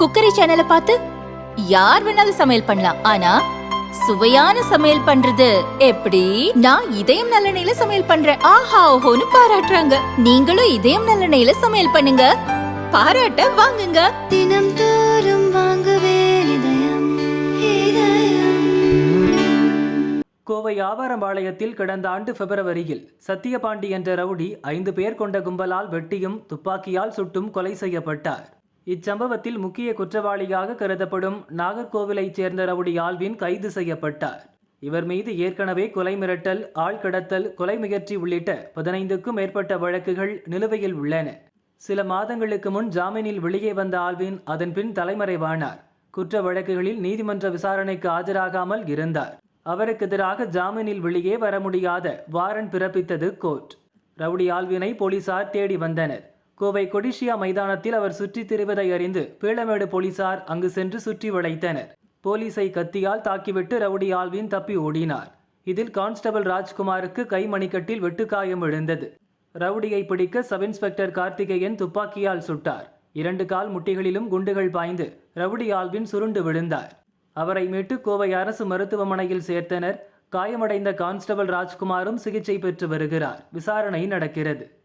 Cookery சேனலை பார்த்து யார் வேணாலும் சமையல் பண்ணலாம். ஆனா சுவையான சமையல் பண்றது எப்படி? நான் இதயம் நல்லெண்ணெயில சமையல் பண்றேன். ஆஹா ஓஹோன்னு பாராட்டுறாங்க. நீங்களும் இதயம் நல்லெண்ணெயில சமையல் பண்ணுங்க. பாராட்ட வாங்குங்க. தினம் தோறும் வாங்குவே இதயம் இதயம். கோவை ஆவாரம்பாளையத்தில் கடந்த ஆண்டு பிப்ரவரியில் சத்தியபாண்டி என்ற ரவுடி ஐந்து பேர் கொண்ட கும்பலால் வெட்டியும் துப்பாக்கியால் சுட்டும் கொலை செய்யப்பட்டார். இச்சம்பவத்தில் முக்கிய குற்றவாளியாக கருதப்படும் நாகர்கோவிலைச் சேர்ந்த ரவுடி ஆல்வின் கைது செய்யப்பட்டார். இவர் மீது ஏற்கனவே கொலை மிரட்டல் ஆள் கடத்தல் கொலை முயற்சி உள்ளிட்ட பதினைந்துக்கும் மேற்பட்ட வழக்குகள் நிலுவையில் உள்ளன. சில மாதங்களுக்கு முன் ஜாமீனில் வெளியே வந்த ஆல்வின் அதன்பின் தலைமறைவானார். குற்ற வழக்குகளில் நீதிமன்ற விசாரணைக்கு ஆஜராகாமல் இருந்தார். அவருக்கு எதிராக ஜாமீனில் வெளியே வர முடியாத வாரண்ட் பிறப்பித்தது கோர்ட். ரவுடி ஆல்வினை போலீசார் தேடி வந்தனர். கோவை கொடிஷியா மைதானத்தில் அவர் சுற்றித் திரிவதை அறிந்து பீளமேடு போலீசார் அங்கு சென்று சுற்றி வளைத்தனர். போலீஸை கத்தியால் தாக்கிவிட்டு ரவுடி ஆல்வின் தப்பி ஓடினார். இதில் கான்ஸ்டபிள் ராஜ்குமாருக்கு கை மணிக்கட்டில் வெட்டுக்காயம் விழுந்தது. ரவுடியை பிடிக்க சப் இன்ஸ்பெக்டர் கார்த்திகேயன் துப்பாக்கியால் சுட்டார். இரண்டு கால் முட்டிகளிலும் குண்டுகள் பாய்ந்து ரவுடி ஆல்வின் சுருண்டு விழுந்தார். அவரை மீட்டு கோவை அரசு மருத்துவமனையில் சேர்த்தனர். காயமடைந்த கான்ஸ்டபிள் ராஜ்குமாரும் சிகிச்சை பெற்று வருகிறார். விசாரணை நடக்கிறது.